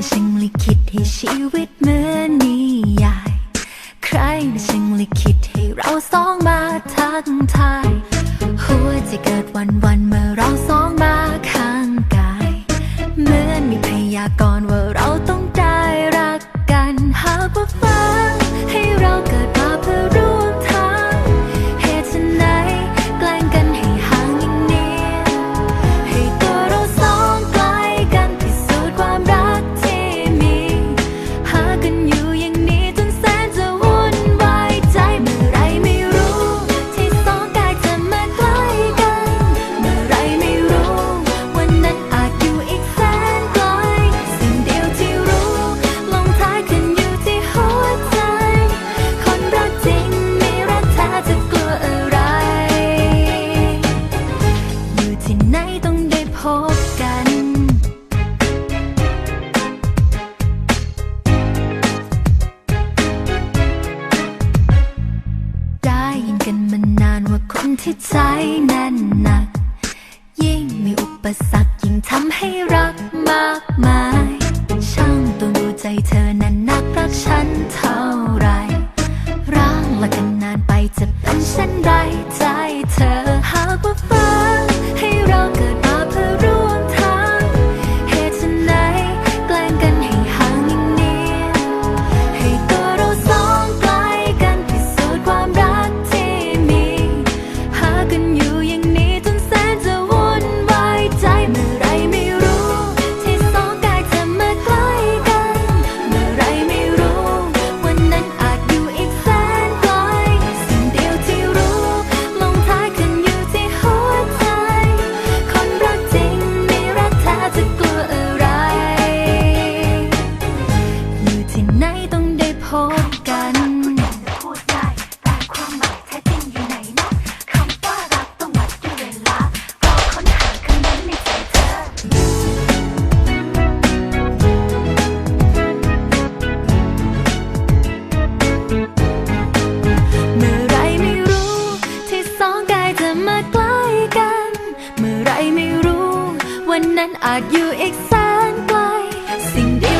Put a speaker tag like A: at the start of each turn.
A: ในะช่งลิขิตให้ชีวิตเหมือนนิยาย ใครนะช่งลิขิตให้เราสองมาทักทาย หัวใจเกิ ที่ใจแน่นหนัก ยิ่งมีอุปสรรคยิ่งทำให้รักมากมาย ช่างตัวงดูใจเธอนะ วันนั้นอาจอยู่อีกแสนไกล สิ่งเดียว